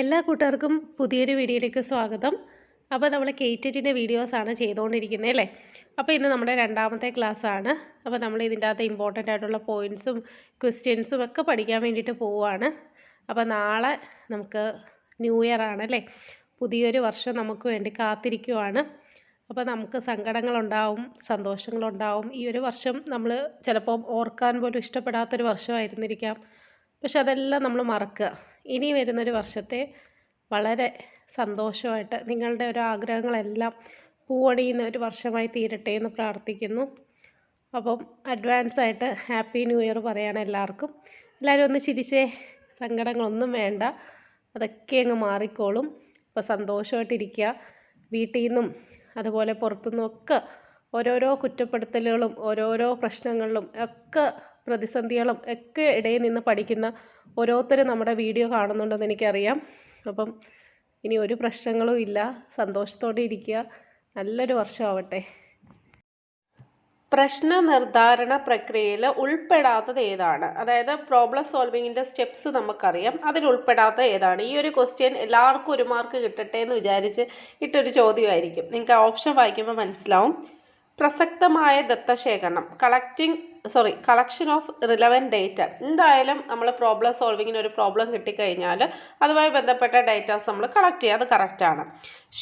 എല്ലാ കൂട്ടുകാർക്കും പുതിയൊരു വീഡിയോയിലേക്ക് സ്വാഗതം. അപ്പോൾ നമ്മൾ കേറ്ററ്റിന്റെ വീഡിയോസാണ് ചെയ്തുകൊണ്ടിരിക്കുന്നത് അല്ലേ? അപ്പോൾ ഇന്ന് നമ്മുടെ രണ്ടാമത്തെ ക്ലാസ്സാണ്. അപ്പോൾ നമ്മൾ ഇതിന്റെ അകത്ത് ഇമ്പോർട്ടന്റ് ആയിട്ടുള്ള പോയിന്റ്സും ക്വസ്റ്റ്യൻസും ഒക്കെ പഠിക്കാൻ വേണ്ടിയിട്ട് പോവുകയാണ് അപ്പോൾ നാളെ നമുക്ക് ന്യൂ ഇയർ ആണല്ലേ പുതിയൊരു വർഷം നമുക്ക് വേണ്ടി കാത്തിരിക്കുവാണ്. അപ്പോൾ നമുക്ക് സങ്കടങ്ങളുണ്ടാവും സന്തോഷങ്ങളുണ്ടാവും. ഈ ഒരു വർഷം നമ്മൾ ചിലപ്പോൾ ഓർക്കാൻ പോലും ഇഷ്ടപ്പെടാത്തൊരു വർഷമായിരുന്നിരിക്കാം. പക്ഷെ അതെല്ലാം നമ്മൾ മറക്കുക. ഇനി വരുന്നൊരു വർഷത്തെ വളരെ സന്തോഷമായിട്ട് നിങ്ങളുടെ ഒരു ആഗ്രഹങ്ങളെല്ലാം പൂവണിയുന്ന ഒരു വർഷമായി തീരട്ടെ എന്ന് പ്രാർത്ഥിക്കുന്നു. അപ്പം അഡ്വാൻസ് ആയിട്ട് ഹാപ്പി ന്യൂ ഇയർ പറയാണ് എല്ലാവർക്കും. എല്ലാവരും ഒന്ന് ചിരിച്ചേ സങ്കടങ്ങളൊന്നും വേണ്ട. അതൊക്കെ അങ്ങ് മാറിക്കോളും. അപ്പോൾ സന്തോഷമായിട്ടിരിക്കുക വീട്ടിൽ നിന്നും അതുപോലെ പുറത്തുനിന്നും ഒക്കെ ഓരോരോ കുറ്റപ്പെടുത്തലുകളും ഓരോരോ പ്രശ്നങ്ങളിലും ഒക്കെ പ്രതിസന്ധികളും ഒക്കെ ഇടയിൽ നിന്ന് പഠിക്കുന്ന ഓരോരുത്തരും നമ്മുടെ വീഡിയോ കാണുന്നുണ്ടെന്ന് എനിക്കറിയാം. അപ്പം ഇനി ഒരു പ്രശ്നങ്ങളും ഇല്ല. സന്തോഷത്തോടെ ഇരിക്കുക. നല്ലൊരു വർഷമാവട്ടെ. പ്രശ്ന നിർദ്ധാരണ പ്രക്രിയയിൽ ഉൾപ്പെടാത്തത് ഏതാണ്? അതായത് പ്രോബ്ലം സോൾവിങ്ങിന്റെ സ്റ്റെപ്സ് നമുക്കറിയാം. അതിൽ ഉൾപ്പെടാത്ത ഏതാണ്? ഈ ഒരു ക്വസ്റ്റ്യൻ എല്ലാവർക്കും ഒരു മാർക്ക് കിട്ടട്ടെ എന്ന് വിചാരിച്ച് ഇട്ടൊരു ചോദ്യമായിരിക്കും. നിങ്ങൾക്ക് ഓപ്ഷൻ വായിക്കുമ്പോൾ മനസ്സിലാവും. പ്രസക്തമായ ദത്തശേഖരണം collecting sorry collection of relevant data എന്തായാലും നമ്മൾ പ്രോബ്ലം സോൾവിങ്ങിന് ഒരു പ്രോബ്ലം കിട്ടിക്കഴിഞ്ഞാൽ അതുമായി ബന്ധപ്പെട്ട ഡേറ്റാസ് നമ്മൾ കളക്ട് ചെയ്യുക. അത് കറക്റ്റാണ്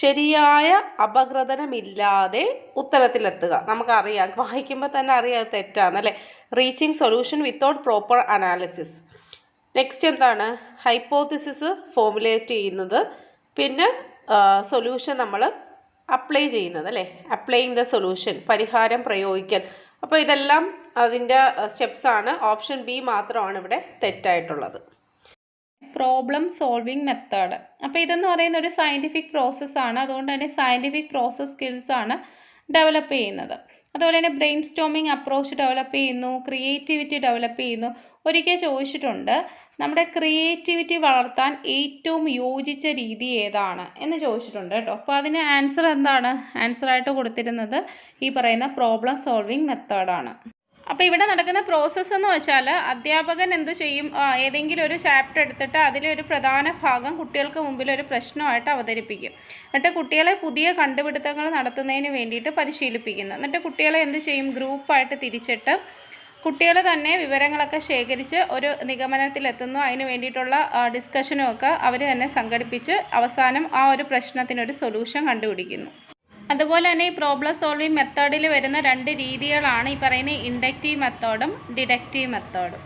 ശരിയായ അപഗ്രഥനമില്ലാതെ ഉത്തരത്തിലെത്തുക. നമുക്കറിയാം. വായിക്കുമ്പോൾ തന്നെ അറിയാം അത് തെറ്റാണ് reaching solution without proper analysis next എന്താണ്? ഹൈപ്പോത്തിസിസ് ഫോമുലേറ്റ് ചെയ്യുന്നത്. പിന്നെ സൊല്യൂഷൻ നമ്മൾ അപ്ലൈ ചെയ്യുന്നത് അല്ലേ? അപ്ലൈയിങ് ദ സൊല്യൂഷൻ പരിഹാരം പ്രയോഗിക്കൽ. അപ്പോൾ ഇതെല്ലാം അതിന്റെ സ്റ്റെപ്സാണ് ഓപ്ഷൻ ബി മാത്രമാണ് ഇവിടെ തെറ്റായിട്ടുള്ളത്. പ്രോബ്ലം സോൾവിങ് മെത്തേഡ് അപ്പോൾ ഇതെന്ന് പറയുന്ന ഒരു സയന്റിഫിക് പ്രോസസ്സാണ് അതുകൊണ്ട് തന്നെ സയന്റിഫിക് പ്രോസസ് സ്കിൽസാണ് ഡെവലപ്പ് ചെയ്യുന്നത്. അതുപോലെ തന്നെ ബ്രെയിൻ സ്റ്റോമിങ് അപ്രോച്ച് ഡെവലപ്പ് ചെയ്യുന്നു ക്രിയേറ്റിവിറ്റി ഡെവലപ്പ് ചെയ്യുന്നു. ഒരിക്കൽ ചോദിച്ചിട്ടുണ്ട് നമ്മുടെ ക്രിയേറ്റിവിറ്റി വളർത്താൻ ഏറ്റവും യോജിച്ച രീതി ഏതാണ്? എന്ന് ചോദിച്ചിട്ടുണ്ട് കേട്ടോ. അപ്പോൾ അതിന് ആൻസർ എന്താണ്? ആൻസറായിട്ട് കൊടുത്തിരുന്നത് ഈ പറയുന്ന പ്രോബ്ലം സോൾവിങ് മെത്തേഡാണ് അപ്പോൾ ഇവിടെ നടക്കുന്ന പ്രോസസ്സ് എന്ന് വെച്ചാൽ അധ്യാപകൻ എന്തു ചെയ്യും? ഏതെങ്കിലും ഒരു ചാപ്റ്റർ എടുത്തിട്ട് അതിലൊരു പ്രധാന ഭാഗം കുട്ടികൾക്ക് മുമ്പിൽ ഒരു പ്രശ്നമായിട്ട് അവതരിപ്പിക്കും. എന്നിട്ട് കുട്ടികളെ പുതിയ കണ്ടുപിടുത്തങ്ങൾ നടത്തുന്നതിന് വേണ്ടിയിട്ട് പരിശീലിപ്പിക്കുന്നു. എന്നിട്ട് കുട്ടികളെ എന്ത് ചെയ്യും? ഗ്രൂപ്പായിട്ട് തിരിച്ചിട്ട് കുട്ടികൾ തന്നെ വിവരങ്ങളൊക്കെ ശേഖരിച്ച് ഒരു നിഗമനത്തിലെത്തുന്നു. അതിന് വേണ്ടിയിട്ടുള്ള ഡിസ്കഷനും ഒക്കെ അവർ തന്നെ സംഘടിപ്പിച്ച് അവസാനം ആ ഒരു പ്രശ്നത്തിനൊരു സൊല്യൂഷൻ കണ്ടുപിടിക്കുന്നു. അതുപോലെ തന്നെ ഈ പ്രോബ്ലം സോൾവിങ് മെത്തേഡിൽ വരുന്ന രണ്ട് രീതികളാണ് ഈ പറയുന്ന ഇൻഡക്റ്റീവ് മെത്തേഡും ഡിഡക്റ്റീവ് മെത്തേഡും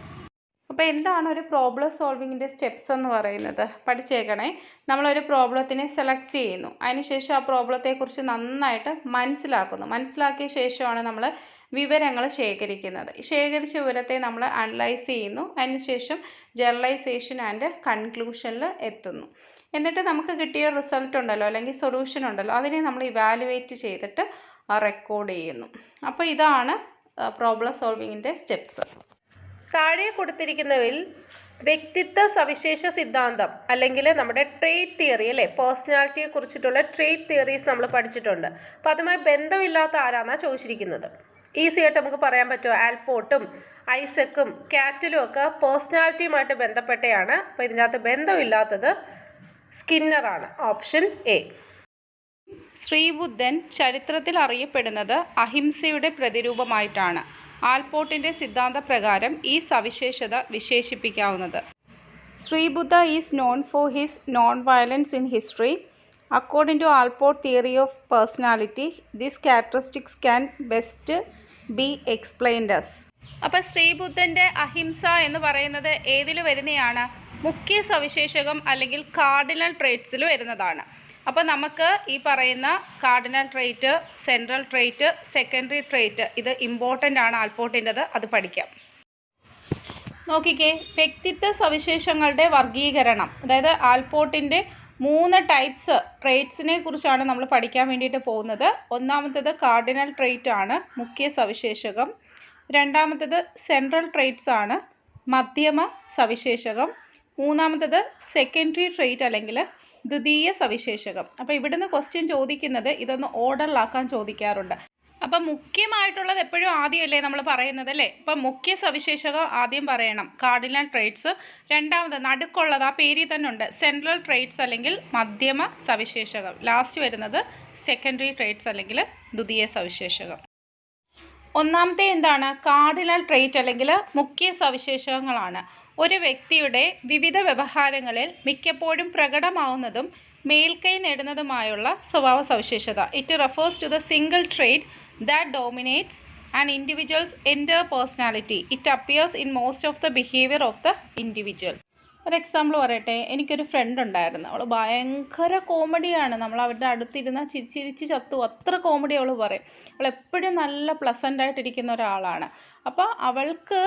അപ്പോൾ എന്താണ് ഒരു പ്രോബ്ലം സോൾവിങ്ങിന്റെ സ്റ്റെപ്സ് എന്ന് പറയുന്നത്? പഠിച്ചേക്കണേ. നമ്മളൊരു പ്രോബ്ലത്തിനെ സെലക്ട് ചെയ്യുന്നു. അതിനുശേഷം ആ പ്രോബ്ലത്തെക്കുറിച്ച് നന്നായിട്ട് മനസ്സിലാക്കുന്നു. മനസ്സിലാക്കിയ ശേഷമാണ് നമ്മൾ വിവരങ്ങൾ ശേഖരിക്കുന്നത്. ശേഖരിച്ച വിവരത്തെ നമ്മൾ അനലൈസ് ചെയ്യുന്നു. അതിനുശേഷം ജനറലൈസേഷൻ ആൻഡ് കൺക്ലൂഷനിൽ എത്തുന്നു. എന്നിട്ട് നമുക്ക് കിട്ടിയ റിസൾട്ട് ഉണ്ടല്ലോ അല്ലെങ്കിൽ സൊല്യൂഷൻ ഉണ്ടല്ലോ അതിനെ നമ്മൾ ഇവാലുവേറ്റ് ചെയ്തിട്ട് റെക്കോർഡ് ചെയ്യുന്നു. അപ്പോൾ ഇതാണ് പ്രോബ്ലം സോൾവിങ്ങിന്റെ സ്റ്റെപ്സ് താഴെ കൊടുത്തിരിക്കുന്നവയിൽ വ്യക്തിത്വ സവിശേഷ സിദ്ധാന്തം അല്ലെങ്കിൽ നമ്മുടെ ട്രേഡ് തിയറി അല്ലേ? പേഴ്സണാലിറ്റിയെ കുറിച്ചിട്ടുള്ള ട്രേഡ് തിയറീസ് നമ്മൾ പഠിച്ചിട്ടുണ്ട്. അപ്പോൾ അതുമായി ബന്ധമില്ലാത്ത ആരാന്നാണ് ചോദിച്ചിരിക്കുന്നത്? ഈസി ആയിട്ട് നമുക്ക് പറയാൻ പറ്റുമോ ആൽപോട്ടും ഐസക്കും കാറ്റലും ഒക്കെ പേഴ്സണാലിറ്റിയുമായിട്ട് ബന്ധപ്പെട്ടയാണ്. അപ്പോൾ ഇതിനകത്ത് ബന്ധമില്ലാത്തത് സ്കിന്നറാണ്. Option A. ശ്രീബുദ്ധൻ ചരിത്രത്തിൽ അറിയപ്പെടുന്നത് അഹിംസയുടെ പ്രതിരൂപമായിട്ടാണ്. ആൽപോർട്ടിന്റെ സിദ്ധാന്തപ്രകാരം ഈ സവിശേഷത വിശേഷിപ്പിക്കാവുന്നത്. Sreebuddha is known for his non violence in history. According to Allport theory of personality this characteristics can best be explained as. അപ്പോൾ ശ്രീബുദ്ധന്റെ അഹിംസ എന്ന് പറയുന്നത് ഏതിൽ വരുന്നതാണ്? മുഖ്യ സവിശേഷകം അല്ലെങ്കിൽ കാർഡിനൽ ട്രേറ്റ്സിൽ വരുന്നതാണ്. അപ്പോൾ നമുക്ക് ഈ പറയുന്ന cardinal trait central trait secondary trait ഇത് ഇമ്പോർട്ടന്റ് ആണ് ആൽപോർട്ടിന്റെത് അത് പഠിക്കാം. നോക്കിക്കേ വ്യക്തിത്വ സവിശേഷങ്ങളുടെ വർഗീകരണം അതായത് ആൽപോർട്ടിന്റെ മൂന്ന് ടൈപ്സ് ട്രേറ്റ്സിനെ കുറിച്ചാണ് നമ്മൾ പഠിക്കാൻ വേണ്ടിയിട്ട് പോകുന്നത്. ഒന്നാമത്തേത് കാർഡിനൽ ട്രേറ്റ് ആണ് മുഖ്യ സവിശേഷകം. രണ്ടാമത്തേത് സെൻട്രൽ ട്രേറ്റ്സ് ആണ് മധ്യമ സവിശേഷകം. മൂന്നാമത്തേത് സെക്കൻഡറി ട്രേറ്റ് അല്ലെങ്കിൽ ദ്വിതീയ സവിശേഷകം. അപ്പോൾ ഇവിടുന്ന് ക്വസ്റ്റ്യൻ ചോദിക്കുന്നത് ഇതൊന്ന് ഓർഡറിലാക്കാൻ ചോദിക്കാറുണ്ട്. അപ്പം മുഖ്യമായിട്ടുള്ളത് എപ്പോഴും ആദ്യമല്ലേ നമ്മൾ പറയുന്നത് അല്ലേ? അപ്പം മുഖ്യ സവിശേഷത ആദ്യം പറയണം. കാർഡിനൽ ട്രേറ്റ്സ് രണ്ടാമത് നടുക്കുള്ളത് ആ പേരിൽ തന്നെ ഉണ്ട്. സെൻട്രൽ ട്രേറ്റ്സ് അല്ലെങ്കിൽ മധ്യമ സവിശേഷകം. ലാസ്റ്റ് വരുന്നത് സെക്കൻഡറി ട്രേറ്റ്സ് അല്ലെങ്കിൽ ദ്വിതീയ സവിശേഷകം. ഒന്നാമത്തെ എന്താണ്? കാർഡിനൽ ട്രേറ്റ് അല്ലെങ്കിൽ മുഖ്യ സവിശേഷങ്ങളാണ്. ഒരു വ്യക്തിയുടെ വിവിധ വ്യവഹാരങ്ങളിൽ മിക്കപ്പോഴും പ്രകടമാവുന്നതും മേൽക്കൈ നേടുന്നതുമായുള്ള സ്വഭാവ സവിശേഷത. It refers to the single trait that dominates and individuals entire personality it appears in most of the behaviour of the individual ഒരു എക്സാമ്പിൾ പറയട്ടെ. എനിക്കൊരു ഫ്രണ്ട് ഉണ്ടായിരുന്നു. അവൾ ഭയങ്കര കോമഡിയാണ് നമ്മൾ അവരുടെ അടുത്തിരുന്ന ചിരിച്ചിരിച്ച് ചത്തു അത്ര കോമഡി അവൾ പറയും. അവൾ എപ്പോഴും നല്ല പ്ലസന്റ് ആയിട്ടിരിക്കുന്ന ഒരാളാണ്. അപ്പോൾ അവൾക്ക്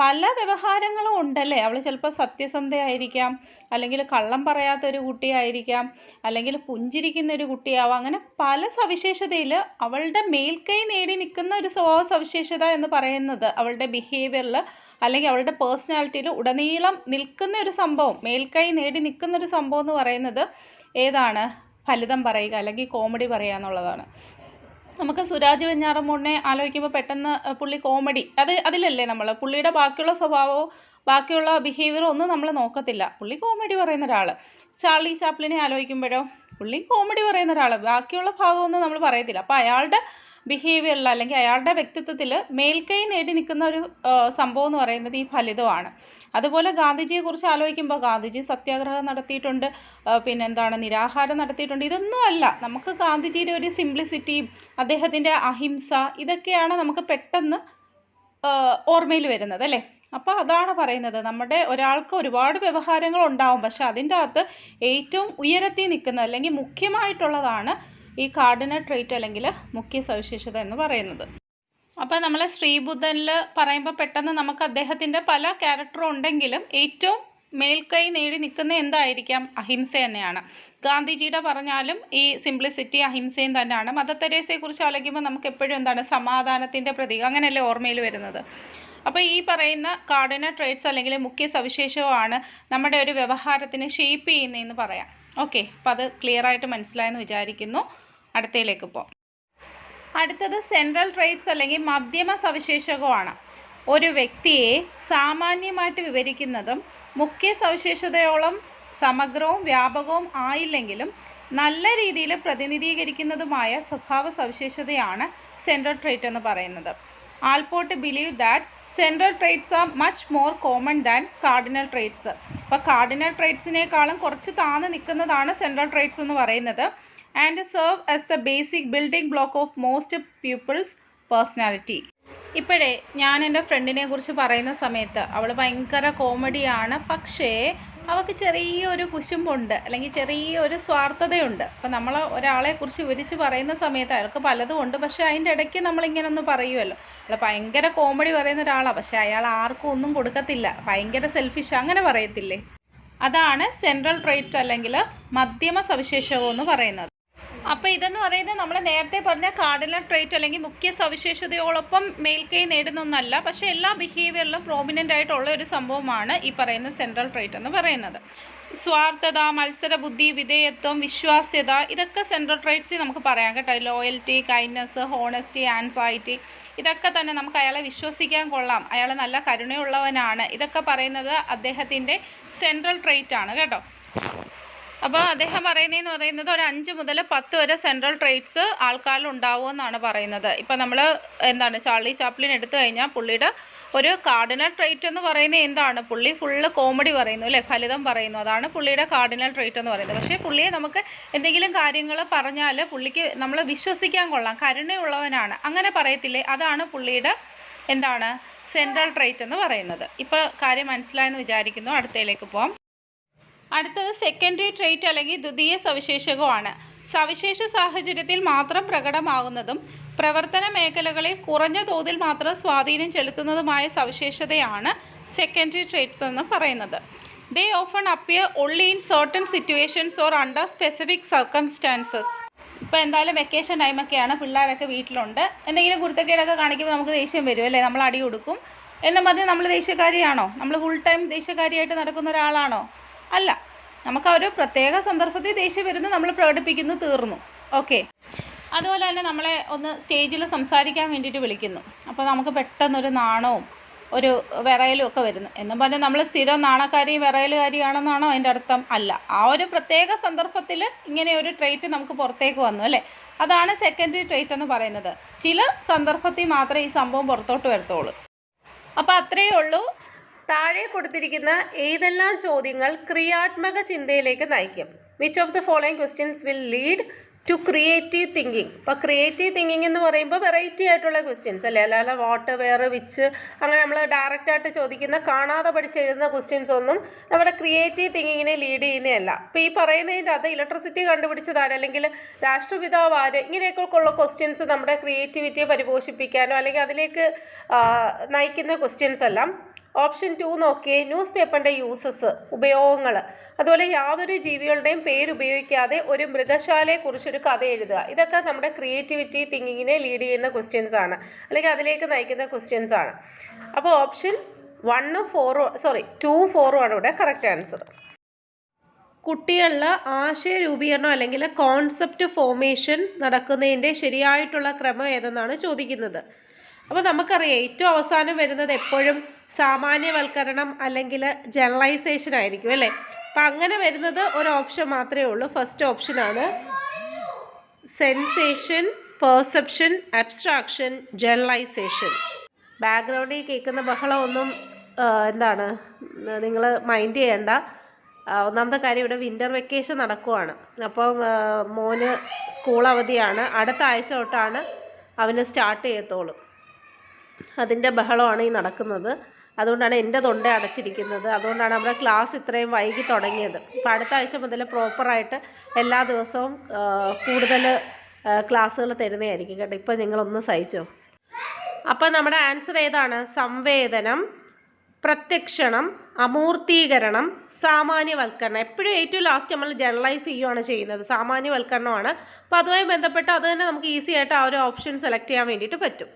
പല വ്യവഹാരങ്ങളും ഉണ്ടല്ലേ? അവൾ ചിലപ്പോൾ സത്യസന്ധയായിരിക്കാം അല്ലെങ്കിൽ കള്ളം പറയാത്ത ഒരു കുട്ടിയായിരിക്കാം അല്ലെങ്കിൽ പുഞ്ചിരിക്കുന്ന ഒരു കുട്ടിയാവാം. അങ്ങനെ പല സവിശേഷതയിൽ അവളുടെ മേൽക്കൈ നേടി നിൽക്കുന്ന ഒരു സ്വഭാവ സവിശേഷത എന്ന് പറയുന്നത് അവളുടെ ബിഹേവിയറിൽ അല്ലെങ്കിൽ അവളുടെ പേഴ്സണാലിറ്റിയിൽ ഉടനീളം നിൽക്കുന്ന ഒരു സംഭവം മേൽക്കൈ നേടി നിൽക്കുന്ന ഒരു സംഭവം എന്ന് പറയുന്നത് ഏതാണ്? ഫലിതം പറയുക അല്ലെങ്കിൽ കോമഡി പറയുക എന്നുള്ളതാണ്. നമുക്ക് സുരാജ് വെഞ്ഞാറമ്മൂടിനെ ആലോചിക്കുമ്പോൾ പെട്ടെന്ന് പുള്ളി കോമഡി അത് അതിലല്ലേ നമ്മൾ പുള്ളിയുടെ ബാക്കിയുള്ള സ്വഭാവവും ബാക്കിയുള്ള ബിഹേവിയറോ ഒന്നും നമ്മൾ നോക്കത്തില്ല. പുള്ളി കോമഡി പറയുന്ന ഒരാൾ ചാർലി ചാപ്ലിനെ ആലോചിക്കുമ്പോഴോ പുള്ളി കോമഡി പറയുന്ന ഒരാൾ ബാക്കിയുള്ള ഭാഗമൊന്നും നമ്മൾ പറയത്തില്ല. അപ്പോൾ അയാളുടെ ബിഹേവിയറിൽ അല്ലെങ്കിൽ അയാളുടെ വ്യക്തിത്വത്തിൽ മേൽക്കൈ നേടി നിൽക്കുന്ന ഒരു സംഭവം എന്ന് പറയുന്നത് ഈ ഫലിതമാണ്. അതുപോലെ ഗാന്ധിജിയെക്കുറിച്ച് ആലോചിക്കുമ്പോൾ ഗാന്ധിജി സത്യാഗ്രഹം നടത്തിയിട്ടുണ്ട് പിന്നെ പിന്നെന്താണ് നിരാഹാരം നടത്തിയിട്ടുണ്ട്. ഇതൊന്നുമല്ല നമുക്ക് ഗാന്ധിജിയുടെ ഒരു സിംപ്ലിസിറ്റിയും അദ്ദേഹത്തിന്റെ അഹിംസ ഇതൊക്കെയാണ് നമുക്ക് പെട്ടെന്ന് ഓർമ്മയിൽ വരുന്നത് അല്ലേ? അപ്പോൾ അതാണ് പറയുന്നത് നമ്മുടെ ഒരാൾക്ക് ഒരുപാട് വ്യവഹാരങ്ങൾ ഉണ്ടാവും പക്ഷെ അതിന്റെ അകത്ത് ഏറ്റവും ഉയരത്തിൽ നിൽക്കുന്നത് അല്ലെങ്കിൽ മുഖ്യമായിട്ടുള്ളതാണ് ഈ കാർഡിനൽ ട്രേറ്റ് അല്ലെങ്കിൽ മുഖ്യ സവിശേഷത എന്ന് പറയുന്നത്. അപ്പോൾ നമ്മൾ ശ്രീബുദ്ധനിൽ പറയുമ്പോൾ പെട്ടെന്ന് നമുക്ക് അദ്ദേഹത്തിന്റെ പല ക്യാരക്ടറും ഉണ്ടെങ്കിലും ഏറ്റവും മേൽക്കൈ നേടി നിൽക്കുന്ന എന്തായിരിക്കാം? അഹിംസ തന്നെയാണ്. ഗാന്ധിജിയുടെ പറഞ്ഞാലും ഈ സിംപ്ലിസിറ്റി അഹിംസയും തന്നെയാണ്. മദർ തെരേസയെക്കുറിച്ച് ആലോചിക്കുമ്പോൾ നമുക്ക് എപ്പോഴും എന്താണ്? സമാധാനത്തിന്റെ പ്രതീകം. അങ്ങനെയല്ലേ ഓർമ്മയിൽ വരുന്നത്. അപ്പോൾ ഈ പറയുന്ന കാർഡിനൽ ട്രേറ്റ്സ് അല്ലെങ്കിൽ മുഖ്യ സവിശേഷവുമാണ് നമ്മുടെ ഒരു വ്യവഹാരത്തിന് ഷേപ്പ് ചെയ്യുന്നതെന്ന് പറയാം. ഓക്കെ അപ്പോൾ അത് ക്ലിയർ ആയിട്ട് മനസ്സിലായെന്ന് വിചാരിക്കുന്നു. അടുത്തയിലേക്ക് പോകാം അടുത്തത് സെൻട്രൽ ട്രേറ്റ്സ് അല്ലെങ്കിൽ മധ്യമ സവിശേഷകമാണ്. ഒരു വ്യക്തിയെ സാമാന്യമായിട്ട് വിവരിക്കുന്നതും മുഖ്യ സവിശേഷതയോളം സമഗ്രവും വ്യാപകവും ആയില്ലെങ്കിലും നല്ല രീതിയിൽ പ്രതിനിധീകരിക്കുന്നതുമായ സ്വഭാവ സവിശേഷതയാണ് സെൻട്രൽ ട്രേറ്റ് എന്ന് പറയുന്നത്. Allport believe that central traits are much more common than cardinal traits അപ്പോൾ കാർഡിനൽ ട്രേറ്റ്സിനേക്കാളും കുറച്ച് താന്ന് നിൽക്കുന്നതാണ് സെൻട്രൽ ട്രേറ്റ്സ് എന്ന് പറയുന്നത്. And serve as the basic building block of most people's personality ഇപ്പോഴേ ഞാൻ എന്റെ ഫ്രണ്ടിനെ കുറിച്ച് പറയുന്ന സമയത്ത് അവൾ ഭയങ്കര കോമഡിയാണ്. പക്ഷേ അവൾക്ക് ചെറിയൊരു കുശുമ്പുണ്ട്. അല്ലെങ്കിൽ ചെറിയൊരു സ്വാർത്ഥതയുണ്ട്. അപ്പം നമ്മൾ ഒരാളെ കുറിച്ച് വിവരിച്ച് പറയുന്ന സമയത്ത് അയാൾക്ക് പലതും ഉണ്ട്. പക്ഷേ അതിന്റെ ഇടയ്ക്ക് നമ്മളിങ്ങനെ ഒന്ന് പറയുമല്ലോ അയാൾ ഭയങ്കര കോമഡി പറയുന്ന ഒരാളാണ് പക്ഷേ അയാൾ ആർക്കും ഒന്നും കൊടുക്കത്തില്ല. ഭയങ്കര സെൽഫിഷ് അങ്ങനെ പറയത്തില്ലേ? അതാണ് സെൻട്രൽ ട്രേറ്റ് അല്ലെങ്കിൽ മധ്യമ സവിശേഷകം എന്ന് പറയുന്നത്. അപ്പോൾ ഇതെന്ന് പറയുന്നത് നമ്മൾ നേരത്തെ പറഞ്ഞ കാർഡിനൽ ട്രേറ്റ് അല്ലെങ്കിൽ മുഖ്യ സവിശേഷതയോടൊപ്പം മേൽക്കൈ നേടുന്ന ഒന്നല്ല പക്ഷേ എല്ലാ ബിഹേവിയറിലും പ്രോമിനന്റ് ആയിട്ടുള്ള ഒരു സംഭവമാണ് ഈ പറയുന്ന സെൻട്രൽ ട്രേറ്റ് എന്ന് പറയുന്നത്. സ്വാർത്ഥത മത്സരബുദ്ധി വിധേയത്വം വിശ്വാസ്യത ഇതൊക്കെ സെൻട്രൽ ട്രേറ്റ്സ് നമുക്ക് പറയാം കേട്ടോ. ലോയൽറ്റി കൈൻഡ്നസ് ഹോണസ്റ്റി ആൻസൈറ്റി ഇതൊക്കെ തന്നെ നമുക്ക് അയാളെ വിശ്വസിക്കാൻ കൊള്ളാം. അയാൾ നല്ല കരുണയുള്ളവനാണ്. ഇതൊക്കെ പറയുന്നത് അദ്ദേഹത്തിന്റെ സെൻട്രൽ ട്രേറ്റ് ആണ് കേട്ടോ. അപ്പോൾ അദ്ദേഹം പറയുന്നതെന്ന് പറയുന്നത് ഒരു അഞ്ച് മുതൽ പത്ത് വരെ സെൻട്രൽ ട്രേറ്റ്സ് ആൾക്കാരിൽ ഉണ്ടാവുമെന്നാണ് പറയുന്നത്. ഇപ്പം നമ്മൾ എന്താണ് ചാർലി ചാപ്ലിൻ എടുത്തു കഴിഞ്ഞാൽ പുള്ളിയുടെ ഒരു കാർഡിനൽ ട്രേറ്റ് എന്ന് പറയുന്നത് എന്താണ്? പുള്ളി ഫുള്ള് കോമഡി പറയുന്നു അല്ലേ? ഫലിതം പറയുന്നു. അതാണ് പുള്ളിയുടെ കാർഡിനൽ ട്രേറ്റ് എന്ന് പറയുന്നത്. പക്ഷേ പുള്ളിയെ നമുക്ക് എന്തെങ്കിലും കാര്യങ്ങൾ പറഞ്ഞാൽ പുള്ളിക്ക് നമ്മൾ വിശ്വസിക്കാൻ കൊള്ളാം. കരുണയുള്ളവനാണ്. അങ്ങനെ പറയത്തില്ലേ? അതാണ് പുള്ളിയുടെ എന്താണ്? സെൻട്രൽ ട്രേറ്റ് എന്ന് പറയുന്നത്. ഇപ്പോൾ കാര്യം മനസ്സിലായെന്ന് വിചാരിക്കുന്നു. അടുത്തയിലേക്ക് പോകാം അടുത്തത് സെക്കൻഡറി ട്രേറ്റ് അല്ലെങ്കിൽ ദ്വിതീയ സവിശേഷകമാണ് സവിശേഷ സാഹചര്യത്തിൽ മാത്രം പ്രകടമാകുന്നതും പ്രവർത്തന മേഖലകളിൽ കുറഞ്ഞ തോതിൽ മാത്രം സ്വാധീനം ചെലുത്തുന്നതുമായ സവിശേഷതയാണ് സെക്കൻഡറി ട്രേറ്റ്സ് എന്ന് പറയുന്നത്. They often appear only in certain situations or under specific circumstances ഇപ്പോൾ എന്തായാലും വെക്കേഷൻ ടൈമൊക്കെയാണ് പിള്ളേരൊക്കെ വീട്ടിലുണ്ട്. എന്തെങ്കിലും കുരുത്തക്കേടൊക്കെ കാണിക്കുമ്പോൾ നമുക്ക് ദേഷ്യം വരും അല്ലേ? നമ്മൾ അടി കൊടുക്കും. എന്ന് പറഞ്ഞ് നമ്മൾ ദേഷ്യക്കാരിയാണോ? നമ്മൾ ഫുൾ ടൈം ദേഷ്യക്കാരിയായിട്ട് നടക്കുന്ന ഒരാളാണോ? അല്ല. നമുക്ക് ആ ഒരു പ്രത്യേക സന്ദർഭത്തിൽ ദേഷ്യം വരുന്നു നമ്മൾ പ്രകടിപ്പിക്കുന്നു തീർന്നു. ഓക്കെ അതുപോലെ തന്നെ നമ്മളെ ഒന്ന് സ്റ്റേജിൽ സംസാരിക്കാൻ വേണ്ടിയിട്ട് വിളിക്കുന്നു. അപ്പോൾ നമുക്ക് പെട്ടെന്നൊരു നാണവും ഒരു വിറയലും ഒക്കെ വരുന്നു. എന്നും പറഞ്ഞാൽ നമ്മൾ സ്ഥിരം നാണക്കാരിയും വിറയലുകാരിയാണെന്നാണോ അതിന്റെ അർത്ഥം? അല്ല. ആ ഒരു പ്രത്യേക സന്ദർഭത്തിൽ ഇങ്ങനെ ഒരു ട്രേറ്റ് നമുക്ക് പുറത്തേക്ക് വന്നു അല്ലേ? അതാണ് സെക്കൻഡറി ട്രേറ്റ് എന്ന് പറയുന്നത്. ചില സന്ദർഭത്തിൽ മാത്രമേ ഈ സംഭവം പുറത്തോട്ട് വരത്തുള്ളൂ. അപ്പോൾ അത്രയേ ഉള്ളൂ. താഴെ കൊടുത്തിരിക്കുന്ന ഏതെല്ലാം ചോദ്യങ്ങൾ ക്രിയാത്മക ചിന്തയിലേക്ക് നയിക്കും? Which of the following questions will lead to creative thinking ഇപ്പോൾ ക്രിയേറ്റീവ് തിങ്കിങ് എന്ന് പറയുമ്പോൾ വെറൈറ്റി ആയിട്ടുള്ള ക്വസ്റ്റ്യൻസ് അല്ലേ? അല്ലാതെ വാട്ട് വേർ വിച്ച് അങ്ങനെ നമ്മൾ ഡയറക്റ്റ് ആയിട്ട് ചോദിക്കുന്ന കാണാതെ പഠിച്ചെഴുതുന്ന ക്വസ്റ്റ്യൻസ് ഒന്നും നമ്മുടെ ക്രിയേറ്റീവ് തിങ്കിങ്ങിനെ ലീഡ് ചെയ്യുന്നതല്ല. ഇപ്പോൾ ഈ പറയുന്നതിന്റെ അത് ഇലക്ട്രിസിറ്റി കണ്ടുപിടിച്ചതാര് അല്ലെങ്കിൽ രാഷ്ട്രപിതാവ് ആര്? ഇങ്ങനെയൊക്കെ ഉള്ള ക്വസ്റ്റ്യൻസ് നമ്മുടെ ക്രിയേറ്റിവിറ്റിയെ പരിപോഷിപ്പിക്കാനോ അല്ലെങ്കിൽ അതിലേക്ക് നയിക്കുന്ന ക്വസ്റ്റ്യൻസ് എല്ലാം ഓപ്ഷൻ ടു നോക്കിയേ ന്യൂസ് പേപ്പറിന്റെ യൂസസ് ഉപയോഗങ്ങൾ അതുപോലെ യാതൊരു ജീവികളുടെയും പേരുപയോഗിക്കാതെ ഒരു മൃഗശാലയെക്കുറിച്ചൊരു കഥ എഴുതുക. ഇതൊക്കെ നമ്മുടെ ക്രിയേറ്റിവിറ്റി തിങ്കിങ്ങിനെ ലീഡ് ചെയ്യുന്ന ക്വസ്റ്റ്യൻസ് ആണ്. അല്ലെങ്കിൽ അതിലേക്ക് നയിക്കുന്ന ക്വസ്റ്റ്യൻസ് ആണ്. അപ്പോൾ ഓപ്ഷൻ വണ്ണും ഫോറും സോറി ടു ഫോറും ആണ് ഇവിടെ കറക്റ്റ് ആൻസർ. കുട്ടികളിൽ ആശയ രൂപീകരണം അല്ലെങ്കിൽ കോൺസെപ്റ്റ് ഫോർമേഷൻ നടക്കുന്നതിന്റെ ശരിയായിട്ടുള്ള ക്രമം ഏതെന്നാണ് ചോദിക്കുന്നത്. അപ്പോൾ നമുക്കറിയാം ഏറ്റവും അവസാനം വരുന്നത് എപ്പോഴും സാമാന്യവൽക്കരണം അല്ലെങ്കിൽ ജനറലൈസേഷൻ ആയിരിക്കും അല്ലേ? അപ്പം അങ്ങനെ വരുന്നത് ഒരു ഓപ്ഷൻ മാത്രമേ ഉള്ളൂ. ഫസ്റ്റ് ഓപ്ഷനാണ് സെൻസേഷൻ പെർസെപ്ഷൻ അബ്സ്ട്രാക്ഷൻ ജനറലൈസേഷൻ ബാക്ക്ഗ്രൗണ്ടിൽ കേൾക്കുന്ന ബഹളമൊന്നും എന്താണ്? നിങ്ങൾ മൈൻഡ് ചെയ്യണ്ട. ഒന്നാമത്തെ കാര്യം ഇവിടെ വിന്റർ വെക്കേഷൻ നടക്കുവാണ്. അപ്പം മോന് സ്കൂൾ അവധിയാണ്. അടുത്ത ആഴ്ച തൊട്ടാണ് അവന് സ്റ്റാർട്ട് ചെയ്യത്തുള്ളൂ അതിന്റെ ബഹളമാണ് ഈ നടക്കുന്നത്. അതുകൊണ്ടാണ് എന്റെ തൊണ്ട അടച്ചിരിക്കുന്നത്. അതുകൊണ്ടാണ് നമ്മുടെ ക്ലാസ് ഇത്രയും വൈകി തുടങ്ങിയത്. അപ്പോൾ അടുത്ത ആഴ്ച മുതൽ പ്രോപ്പറായിട്ട് എല്ലാ ദിവസവും കൂടുതൽ ക്ലാസ്സുകൾ തരുന്നതായിരിക്കും കേട്ടോ. ഇപ്പോൾ നിങ്ങളൊന്ന് സഹിച്ചോ? അപ്പം നമ്മുടെ ആൻസർ ഏതാണ്? സംവേദനം പ്രത്യക്ഷണം അമൂർത്തീകരണം സാമാന്യവൽക്കരണം. എപ്പോഴും ഏറ്റവും ലാസ്റ്റ് നമ്മൾ ജനറലൈസ് ചെയ്യുകയാണ് ചെയ്യുന്നത്. സാമാന്യവൽക്കരണമാണ്. അപ്പോൾ അതുമായി ബന്ധപ്പെട്ട് അത് തന്നെ നമുക്ക് ഈസി ആയിട്ട് ആ ഒരു ഓപ്ഷൻ സെലക്ട് ചെയ്യാൻ വേണ്ടിയിട്ട് പറ്റും.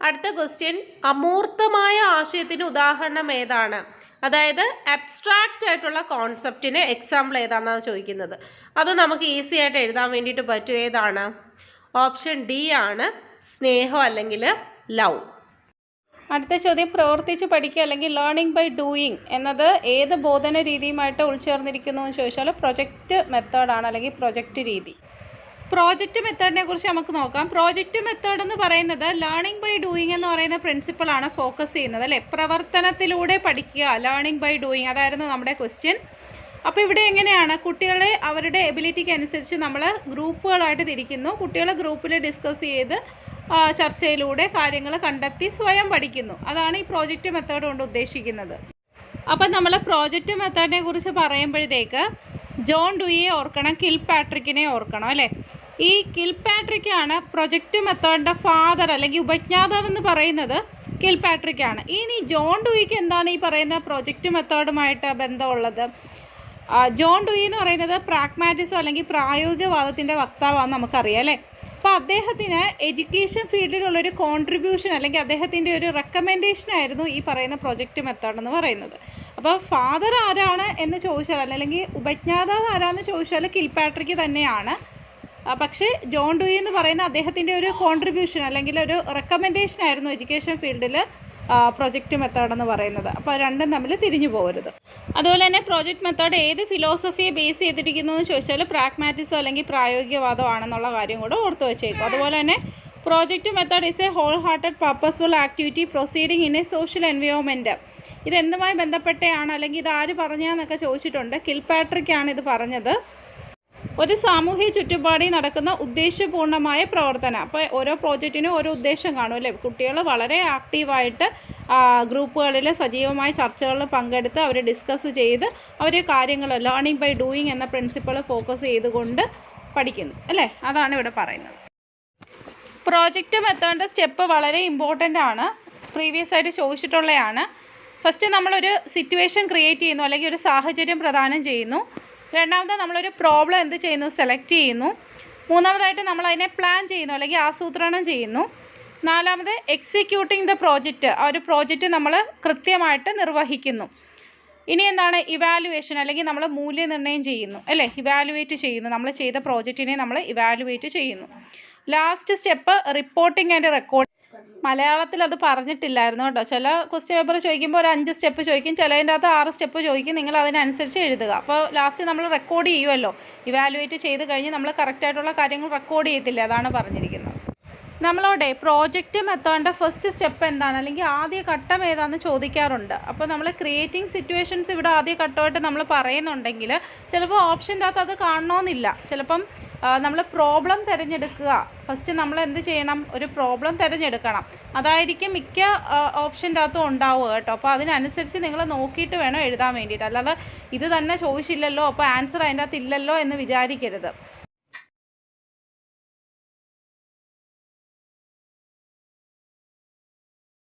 അടുത്ത ക്വസ്റ്റ്യൻ അമൂർത്തമായ ആശയത്തിന് ഉദാഹരണം ഏതാണ്? അതായത് അബ്സ്ട്രാക്റ്റ് ആയിട്ടുള്ള കോൺസെപ്റ്റിന് എക്സാമ്പിൾ ഏതാണെന്നാണ് ചോദിക്കുന്നത്. അത് നമുക്ക് ഈസി ആയിട്ട് എഴുതാൻ വേണ്ടിയിട്ട് പറ്റും. ഏതാണ്? ഓപ്ഷൻ ഡി ആണ് സ്നേഹം അല്ലെങ്കിൽ ലവ് അടുത്ത ചോദ്യം പ്രവർത്തിച്ച് പഠിക്കുക അല്ലെങ്കിൽ ലേണിംഗ് ബൈ ഡൂയിങ് എന്നത് ഏത് ബോധന രീതിയുമായിട്ട് ഉൾച്ചേർന്നിരിക്കുന്നു എന്ന് ചോദിച്ചാൽ പ്രൊജക്റ്റ് മെത്തേഡാണ് അല്ലെങ്കിൽ പ്രൊജക്റ്റ് രീതി. പ്രോജക്റ്റ് മെത്തേഡിനെ കുറിച്ച് നമുക്ക് നോക്കാം. പ്രോജക്റ്റ് മെത്തേഡ് എന്ന് പറയുന്നത് ലേണിംഗ് ബൈ ഡൂയിങ് എന്ന് പറയുന്ന പ്രിൻസിപ്പിളാണ് ഫോക്കസ് ചെയ്യുന്നത് അല്ലേ? പ്രവർത്തനത്തിലൂടെ പഠിക്കുക ലേണിംഗ് ബൈ ഡൂയിങ് അതായിരുന്നു നമ്മുടെ ക്വസ്റ്റ്യൻ അപ്പോൾ ഇവിടെ എങ്ങനെയാണ്? കുട്ടികളെ അവരുടെ എബിലിറ്റിക്ക് അനുസരിച്ച് നമ്മൾ ഗ്രൂപ്പുകളായിട്ട് തിരിക്കുന്നു. കുട്ടികളെ ഗ്രൂപ്പിൽ ഡിസ്കസ് ചെയ്ത് ചർച്ചയിലൂടെ കാര്യങ്ങൾ കണ്ടെത്തി സ്വയം പഠിക്കുന്നു. അതാണ് ഈ പ്രോജക്റ്റ് മെത്തേഡ് കൊണ്ട് ഉദ്ദേശിക്കുന്നത്. അപ്പം നമ്മൾ പ്രോജക്റ്റ് മെത്തേഡിനെ കുറിച്ച് പറയുമ്പോഴത്തേക്ക് ജോൺ ഡുയെ ഓർക്കണം കിൽ പാട്രിക്കിനെ ഓർക്കണം അല്ലേ? ഈ കിൽ പാട്രിക്കാണ് പ്രൊജക്റ്റ് മെത്തേഡിന്റെ ഫാദർ അല്ലെങ്കിൽ ഉപജ്ഞാതാവ് എന്ന് പറയുന്നത് കിൽ പാട്രിക്കാണ് ഇനി ജോൺ ഡുയിക്ക് എന്താണ് ഈ പറയുന്ന പ്രൊജക്റ്റ് മെത്തേഡുമായിട്ട് ബന്ധമുള്ളത്? ജോൺ ഡുയി എന്ന് പറയുന്നത് പ്രാഗ്മാറ്റിസം അല്ലെങ്കിൽ പ്രായോഗികവാദത്തിന്റെ വക്താവാണെന്ന് നമുക്കറിയാം അല്ലേ? അപ്പോൾ അദ്ദേഹത്തിന് എഡ്യൂക്കേഷൻ ഫീൽഡിലുള്ളൊരു കോൺട്രിബ്യൂഷൻ അല്ലെങ്കിൽ അദ്ദേഹത്തിന്റെ ഒരു റെക്കമെൻഡേഷൻ ആയിരുന്നു ഈ പറയുന്ന പ്രൊജക്റ്റ് മെത്തേഡ് എന്ന് പറയുന്നത്. അപ്പോൾ ഫാദർ ആരാണ് എന്ന് ചോദിച്ചാൽ അല്ലെങ്കിൽ ഉപജ്ഞാതാവ് ആരാണെന്ന് ചോദിച്ചാൽ കിൽപാട്രിക്ക് തന്നെയാണ്. പക്ഷേ ജോൺ ഡൂയി എന്ന് പറയുന്ന അദ്ദേഹത്തിന്റെ ഒരു കോൺട്രിബ്യൂഷൻ അല്ലെങ്കിൽ ഒരു റെക്കമെൻഡേഷൻ ആയിരുന്നു എഡ്യൂക്കേഷൻ ഫീൽഡിൽ പ്രൊജക്റ്റ് മെത്തേഡ് എന്ന് പറയുന്നത്. അപ്പോൾ രണ്ടും തമ്മിൽ തിരിഞ്ഞു പോകരുത്. അതുപോലെ തന്നെ പ്രോജക്റ്റ് മെത്തേഡ് ഏത് ഫിലോസഫിയെ ബേസ് ചെയ്തിരിക്കുന്നു എന്ന് ചോദിച്ചാൽ പ്രാഗ്മാറ്റിസോ അല്ലെങ്കിൽ പ്രായോഗികവാദം ആണെന്നുള്ള കാര്യം കൂടെ ഓർത്ത് വെച്ചേക്കും. അതുപോലെ തന്നെ project method is a whole hearted purposeful activity proceeding in a social environment ഇതെന്തുമായി എന്തുമായി ബന്ധപ്പെട്ടയാണ്? അല്ലെങ്കിൽ ഇത് ആര് പറഞ്ഞാന്നൊക്കെ ചോദിച്ചിട്ടുണ്ട്. കിൽപാട്രിക്കാണ് ഇത് പറഞ്ഞത്. ഒരു സാമൂഹ്യ ചുറ്റുപാടിൽ നടക്കുന്ന ഉദ്ദേശപൂർണമായ പ്രവർത്തനം. അപ്പോൾ ഓരോ പ്രോജക്റ്റിനും ഓരോ ഉദ്ദേശം കാണും അല്ലേ? കുട്ടികൾ വളരെ ആക്റ്റീവായിട്ട് ഗ്രൂപ്പുകളിൽ സജീവമായ ചർച്ചകളിൽ പങ്കെടുത്ത് അവർ ഡിസ്കസ് ചെയ്ത് അവർ കാര്യങ്ങൾ ലേണിംഗ് ബൈ ഡൂയിങ് എന്ന പ്രിൻസിപ്പൾ ഫോക്കസ് ചെയ്തുകൊണ്ട് പഠിക്കുന്നു. അല്ലേ? അതാണ് ഇവിടെ പറയുന്നത്. പ്രോജക്റ്റ് മെത്തേഡിന്റെ സ്റ്റെപ്പ് വളരെ ഇമ്പോർട്ടന്റ് ആണ്. പ്രീവിയസ് ആയിട്ട് ചോദിച്ചിട്ടുള്ളതാണ്. ഫസ്റ്റ് നമ്മളൊരു സിറ്റുവേഷൻ ക്രിയേറ്റ് ചെയ്യുന്നു അല്ലെങ്കിൽ ഒരു സാഹചര്യം പ്രദാനം ചെയ്യുന്നു. രണ്ടാമത് നമ്മളൊരു പ്രോബ്ലം എന്ത് ചെയ്യുന്നു? സെലക്ട് ചെയ്യുന്നു. മൂന്നാമതായിട്ട് നമ്മൾ അതിനെ പ്ലാൻ ചെയ്യുന്നു അല്ലെങ്കിൽ ആസൂത്രണം ചെയ്യുന്നു. നാലാമത് എക്സിക്യൂട്ടിംഗ് ദ പ്രോജക്റ്റ് ആ ഒരു പ്രോജക്റ്റ് നമ്മൾ കൃത്യമായിട്ട് നിർവഹിക്കുന്നു. ഇനി എന്താണ്? ഇവാലുവേഷൻ അല്ലെങ്കിൽ നമ്മൾ മൂല്യനിർണയം ചെയ്യുന്നു അല്ലേ? ഇവാലുവേറ്റ് ചെയ്യുന്നു. നമ്മൾ ചെയ്ത പ്രോജക്റ്റിനെ നമ്മൾ ഇവാലുവേറ്റ് ചെയ്യുന്നു. Last step reporting and record മലയാളത്തിൽ അത് പറഞ്ഞിട്ടില്ലായിരുന്നു കേട്ടോ. ചില ക്വസ്റ്റ്യൻ പേപ്പർ ചോദിക്കുമ്പോൾ ഒരു അഞ്ച് സ്റ്റെപ്പ് ചോദിക്കും ചിലതിന്റെ അകത്ത് ആറ് സ്റ്റെപ്പ് ചോദിക്കും നിങ്ങൾ അതിനനുസരിച്ച് എഴുതുക. അപ്പോൾ ലാസ്റ്റ് നമ്മൾ റെക്കോർഡ് ചെയ്യുമല്ലോ ഇവാലുവേറ്റ് ചെയ്ത് കഴിഞ്ഞ് നമ്മൾ കറക്റ്റായിട്ടുള്ള കാര്യങ്ങൾ റെക്കോർഡ് ചെയ്യത്തില്ല? അതാണ് പറഞ്ഞിരിക്കുന്നത്. നമ്മളോടെ പ്രോജക്റ്റ് മെത്തേഡിന്റെ ഫസ്റ്റ് സ്റ്റെപ്പ് എന്താണ്? അല്ലെങ്കിൽ ആദ്യ ഘട്ടം ഏതാണെന്ന് ചോദിക്കാറുണ്ട്. അപ്പോൾ നമ്മൾ ക്രിയേറ്റിംഗ് സിറ്റുവേഷൻസ് ഇവിടെ ആദ്യ ഘട്ടമായിട്ട് നമ്മൾ പറയുന്നുണ്ടെങ്കിൽ ചിലപ്പോൾ ഓപ്ഷന്റെ അത് കാണണമെന്നില്ല ചിലപ്പം നമ്മൾ പ്രോബ്ലം തിരഞ്ഞെടുക്കുക. ഫസ്റ്റ് നമ്മൾ എന്ത് ചെയ്യണം? ഒരു പ്രോബ്ലം തിരഞ്ഞെടുക്കണം. അതായിരിക്കും മിക്ക ഓപ്ഷന്റെ അകത്തും ഉണ്ടാവുക കേട്ടോ. അപ്പോൾ അതിനനുസരിച്ച് നിങ്ങൾ നോക്കിയിട്ട് വേണം എഴുതാൻ വേണ്ടിയിട്ട്. അല്ലാതെ ഇത് തന്നെ ചോദിച്ചില്ലല്ലോ അപ്പോൾ ആൻസർ അതിന്റെ അകത്ത് ഇല്ലല്ലോ എന്ന് വിചാരിക്കരുത്.